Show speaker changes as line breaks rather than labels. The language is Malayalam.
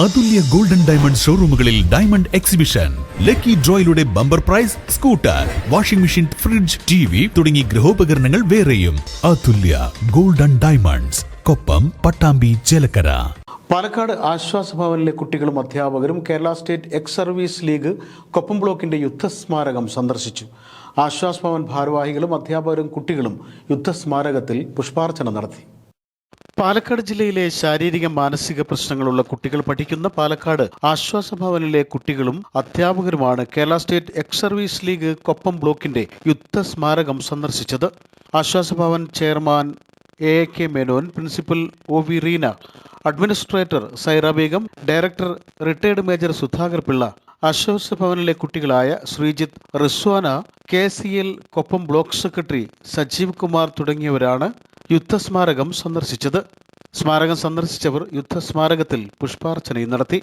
അതുല്യ ഗോൾഡൻ ഡയമണ്ട് ഷോറൂമുകളിൽ diamond exhibition. Lucky ഡ്രോയിലൂടെ bumper prize scooter washing machine fridge T V തുടങ്ങി ഗൃഹോപകരണങ്ങൾ വേറെയും. Athulya golden diamonds Koppam Pattambi Chelakkara.
Palakkad ആശ്വാസ ഭവനിലെ കുട്ടികളും അധ്യാപകരും Kerala state ex service league Koppam ബ്ലോക്കിന്റെ യുദ്ധസ്മാരകം സന്ദർശിച്ചു. ആശ്വാസ് ഭവൻ ഭാരവാഹികളും അധ്യാപകരും കുട്ടികളും യുദ്ധസ്മാരകത്തിൽ പുഷ്പാർച്ചന നടത്തി. പാലക്കാട് ജില്ലയിലെ ശാരീരിക മാനസിക പ്രശ്നങ്ങളുള്ള കുട്ടികൾ പഠിക്കുന്ന പാലക്കാട് ആശ്വാസഭവനിലെ കുട്ടികളും അധ്യാപകരുമാണ് Kerala state ex service league Koppam ബ്ലോക്കിന്റെ യുദ്ധ സ്മാരകം സന്ദർശിച്ചത്. Ashwasa Bhavan chairman A K Menon principal O V Reena administrator Saira Begum director retired major Sudhakar Pillai ആശ്വാസ ഭവനിലെ കുട്ടികളായ Sreejith Rizwana K C L Koppam block secretary Sajeev Kumar തുടങ്ങിയവരാണ് യുദ്ധസ്മാരകം സന്ദർശിച്ചത്. സ്മാരകം സന്ദർശിച്ചവർ യുദ്ധസ്മാരകത്തിൽ പുഷ്പാർച്ചനയും നടത്തി.